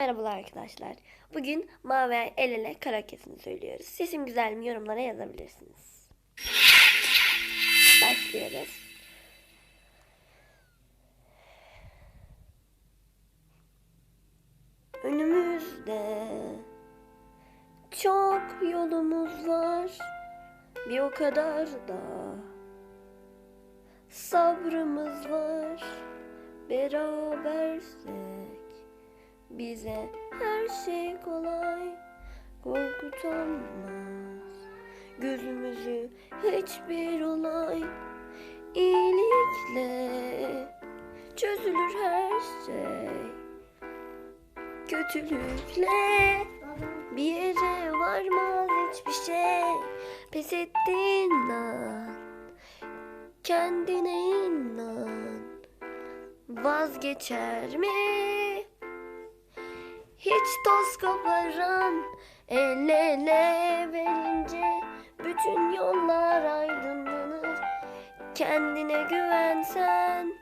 Merhabalar arkadaşlar. Bugün Mavi El Ele Karakesini söylüyoruz. Sesim güzel mi yorumlara yazabilirsiniz. Başlıyoruz. Önümüzde çok yolumuz var. Bir o kadar da sabrımız var. Berabersek bize her şey kolay. Korkutamaz Gözümüzü hiçbir olay. İyilikle çözülür her şey. Kötülükle bir yere varmaz hiçbir şey. Pes ettiğin an kendine inan. Vazgeçer mi? Hiç toz koparan el ele verince bütün yollar aydınlanır. Kendine güvensen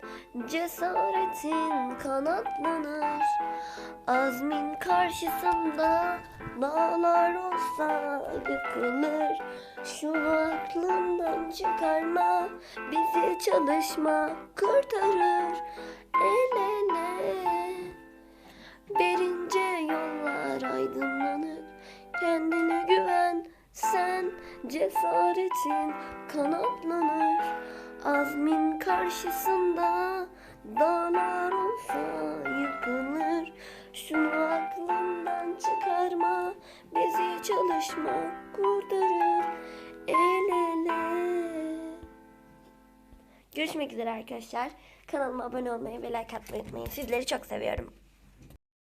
cesaretin kanatlanır. Azmin karşısında dağlar olsa yıkılır. Şunu aklından çıkarma, bizi çalışma kurtarır. Aydınlanır. Kendine güven sen cesaretin kanatlanır. Azmin karşısında dağlar olsa yıkılır. Şunu aklından çıkarma, bizi çalışma kurtarır. El ele. Görüşmek üzere arkadaşlar. Kanalıma abone olmayı ve like atmayı unutmayın. Sizleri çok seviyorum.